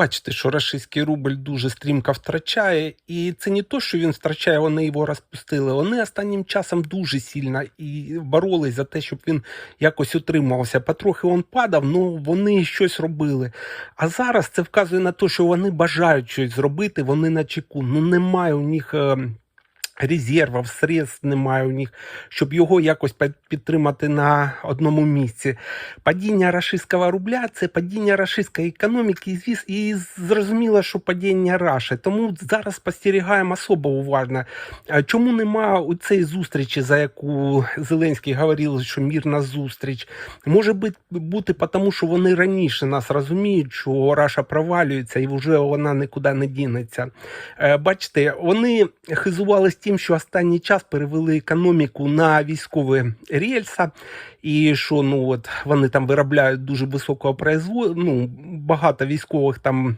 Бачите, що рашистський рубль дуже стрімко втрачає, і це не то, що він втрачає, вони його розпустили. Вони останнім часом дуже сильно і боролись за те, щоб він якось утримувався. Потрохи він падав, ну вони щось робили. А зараз це вказує на те, що вони бажають щось зробити, вони на чеку. Ну немає у них. Резервів, средств немає у них, щоб його якось підтримати на одному місці. Падіння рашистського рубля це падіння рашистської економіки, і звіс, і зрозуміло, що падіння Раші. Тому зараз спостерігаємо особо уважно. Чому нема у цій зустрічі, за яку Зеленський говорив, що мірна зустріч? Може бути, тому, що вони раніше нас розуміють, що Раша провалюється і вже вона нікуди не дінеться. Е, Бачите, вони хизувались тим, що останній час перевели економіку на військові рельса, і що ну от вони там виробляють дуже високого производства, ну багато військових там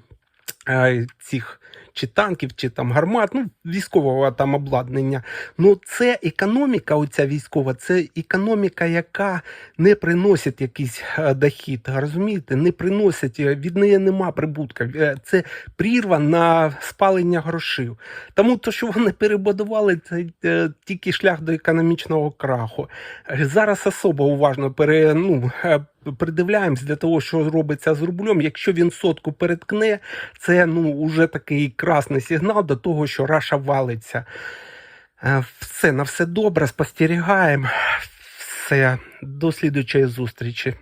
цих чи танків, чи там гармат, ну військового там обладнання. Ну це економіка, оця військова, це економіка, яка не приносить якийсь е, дохід. Розумієте, не приносить е, від неї нема прибутка. Е, Це прірва на спалення грошей. Тому то, що вони перебудували, це е, тільки шлях до економічного краху. Е, Зараз особо уважно пере, ну, е, придивляємось для того, що робиться з рублем. Якщо він сотку переткне, це ну, уже такий красний сигнал до того, що Раша валиться. Е, Все, на все добре, спостерігаємо. Все, до слідучої зустрічі.